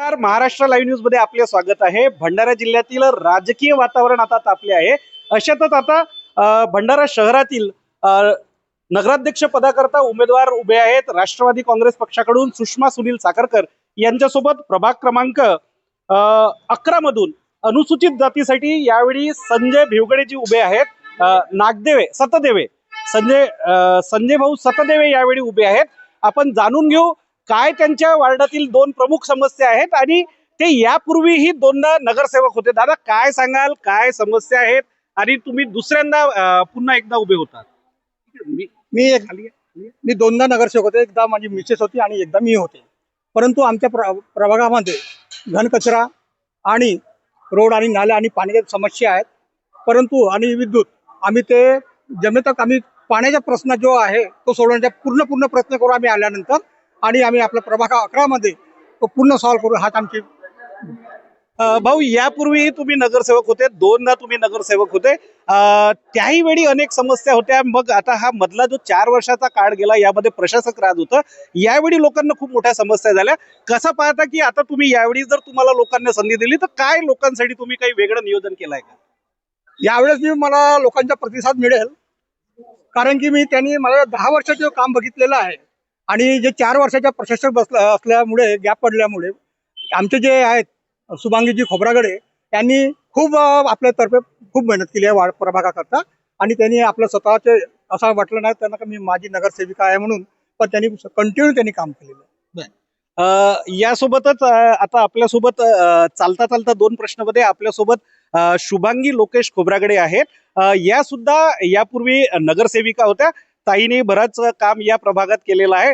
नमस्कार. महाराष्ट्र लाईव्ह न्यूजमध्ये आपले स्वागत आहे. भंडारा जिल्ह्यातील राजकीय वातावरण आता तापले आहे. अशातच आता भंडारा शहरातील नगराध्यक्ष पदाकरता उमेदवार उभे आहेत. राष्ट्रवादी काँग्रेस पक्षाकडून सुषमा सुनील साखरकर यांच्यासोबत प्रभाग क्रमांक अकरा मधून अनुसूचित जातीसाठी यावेळी संजय भिवगडेजी उभे आहेत. नागदेवे सतदेवे संजय संजय भाऊ सतदेवे यावेळी उभे आहेत. आपण जाणून घेऊ काय त्यांच्या वार्डातील दोन प्रमुख समस्या आहेत आणि ते यापूर्वीही दोनदा नगरसेवक होते. दादा काय सांगाल? काय समस्या आहेत? आणि तुम्ही दुसऱ्यांदा पुन्हा एकदा उभे होतात. मी मी एक. मी दोनदा नगरसेवक होते. एकदा माझी मिसेस होती आणि एकदा मी होते. परंतु आमच्या प्र प्रभागामध्ये घनकचरा आणि रोड आणि नाल्या आणि पाण्याच्या समस्या आहेत. परंतु आणि विद्युत आम्ही ते जमेतक आम्ही पाण्याचा प्रश्न जो आहे तो सोडवण्याचा पूर्ण पूर्ण प्रयत्न करू आम्ही आल्यानंतर आणि आम्ही आपल्या प्रभाग अकरामध्ये तो पूर्ण सॉल्व्ह करू हाच आमची भाऊ यापूर्वीही तुम्ही नगरसेवक होते दोनदा तुम्ही नगरसेवक होते. त्याही वेळी अनेक समस्या होत्या. मग आता हा मधला जो चार वर्षाचा काळ गेला यामध्ये प्रशासक राज होतं. यावेळी लोकांना खूप मोठ्या समस्या झाल्या. कसा पाहता की आता तुम्ही यावेळी जर तुम्हाला लोकांना संधी दिली तर काय लोकांसाठी तुम्ही काही वेगळं नियोजन केलंय का? यावेळेस मी मला लोकांचा प्रतिसाद मिळेल. कारण की मी त्यांनी मला दहा वर्षाचं काम बघितलेलं आहे. आणि जे चार वर्षाच्या प्रशासक बसल्या असल्यामुळे गॅप पडल्यामुळे आमचे जे आहेत शुभांगीजी खोबरागडे त्यांनी खूप आपल्यातर्फे खूप मेहनत केली आहे वाढ प्रभागाकरता. आणि त्यांनी आपलं स्वतःचे असं वाटलं नाही त्यांना का मी माझी नगरसेविका आहे म्हणून पण त्यांनी कंटिन्यू त्यांनी काम केलेलं आहे. यासोबतच आता आपल्यासोबत चालता चालता दोन प्रश्नामध्ये आपल्यासोबत शुभांगी लोकेश खोबरागडे आहेत. या सुद्धा यापूर्वी नगरसेविका होत्या. ताईने बरंच काम या प्रभागात केलेलं आहे.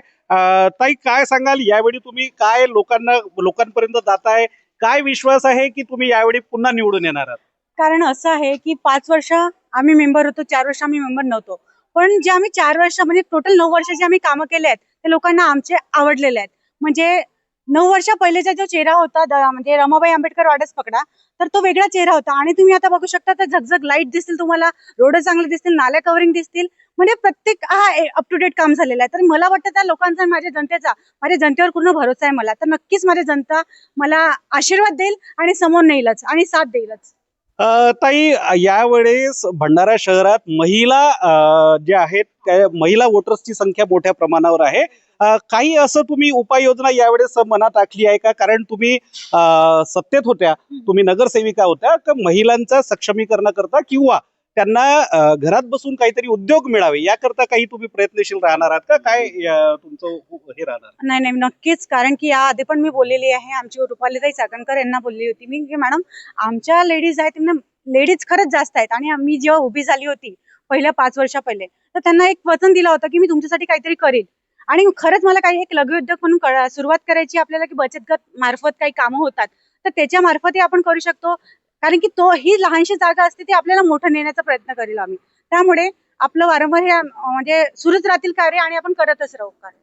ताई काय सांगाल? यावेळी तुम्ही काय लोकांना लोकांपर्यंत जाताय? काय विश्वास आहे की तुम्ही यावेळी पुन्हा निवडून येणार आहात? कारण असं आहे की पाच वर्ष आम्ही मेंबर होतो चार वर्ष आम्ही मेंबर नव्हतो. पण जे आम्ही चार वर्ष म्हणजे टोटल नऊ वर्ष जे आम्ही कामं केले आहेत ते लोकांना आमचे आवडलेले आहेत. म्हणजे नऊ वर्ष पहिलेचा जो चेहरा होता म्हणजे रमाबाई आंबेडकर वाडच पकडा तर तो वेगळा चेहरा होता. आणि तुम्ही आता बघू शकता तर झगझग लाइट दिसतील तुम्हाला रोड चांगले दिसतील नाल्या कव्हरिंग दिसतील. म्हणजे प्रत्येक हा अप टू डेट काम झालेलं आहे. तर मला वाटतं त्या लोकांचा माझ्या जनतेचा माझ्या जनतेवर पूर्ण भरोसा आहे मला. तर नक्कीच माझी जनता मला आशीर्वाद देईल आणि समोर नेईलच आणि साथ देईलच. अ, ताई यावेळेस भंडारा शहरात महिला जे आहेत त्या महिला वोटर्सची संख्या मोठ्या प्रमाणावर आहे. काही असं तुम्ही उपाययोजना यावेळेस मनात आखली आहे का? कारण तुम्ही सत्तेत होत्या. तुम्ही नगरसेविका होत्या. का महिलांचा सक्षमीकरण करता किंवा त्यांना घरात बसून काहीतरी उद्योग मिळावे याकरता काही तुम्ही प्रयत्नशील राहणार आहात का? काय तुमचं हे राहणार? नाही नाही नक्कीच. कारण की या आधी पण मी बोललेली आहे. आमची रुपालीताई चाकणकर यांना बोलली होती. मी की मॅडम आमच्या लेडीज आहेत त्यांना लेडीज खरंच जास्त आहेत. आणि मी जेव्हा उभी झाली होती पहिल्या पाच वर्षा पहिले तर त्यांना एक वचन दिलं होतं की मी तुमच्यासाठी काहीतरी करेल. आणि खरंच मला काही एक लघु उद्योग म्हणून सुरुवात करायची आपल्याला की बचत गट मार्फत काही कामं होतात. तर त्याच्या मार्फतही आपण करू शकतो. कारण की तो ही लहानशी जागा असते ती आपल्याला मोठं नेण्याचा प्रयत्न करेल आम्ही. त्यामुळे आपलं वारंवार हे म्हणजे सुरूच राहतील कार्य आणि आपण करतच राहू कार्य.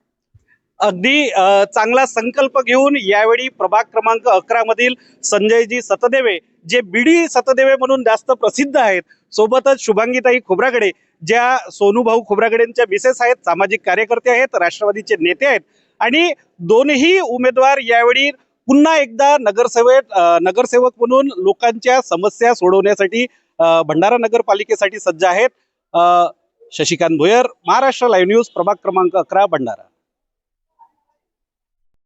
अगदी चांगला संकल्प घेऊन यावेळी प्रभाग क्रमांक अकरा मधील संजयजी सतदेवे जे बीडी सतदेवे म्हणून जास्त प्रसिद्ध आहेत सोबतच शुभांगीताई खोबरागडे ज्या सोनूभाऊ खोबरागडेंच्या मिसेस आहेत सामाजिक कार्यकर्ते आहेत राष्ट्रवादीचे नेते आहेत. आणि दोनही उमेदवार यावेळी पुन्हा एकदा नगरसेवक नगरसेवक म्हणून लोकांच्या समस्या सोडवण्यासाठी भंडारा नगरपालिकेसाठी सज्ज आहेत. शशिकांत भोयर महाराष्ट्र लाईव्ह न्यूज प्रभाग क्रमांक अकरा भंडारा.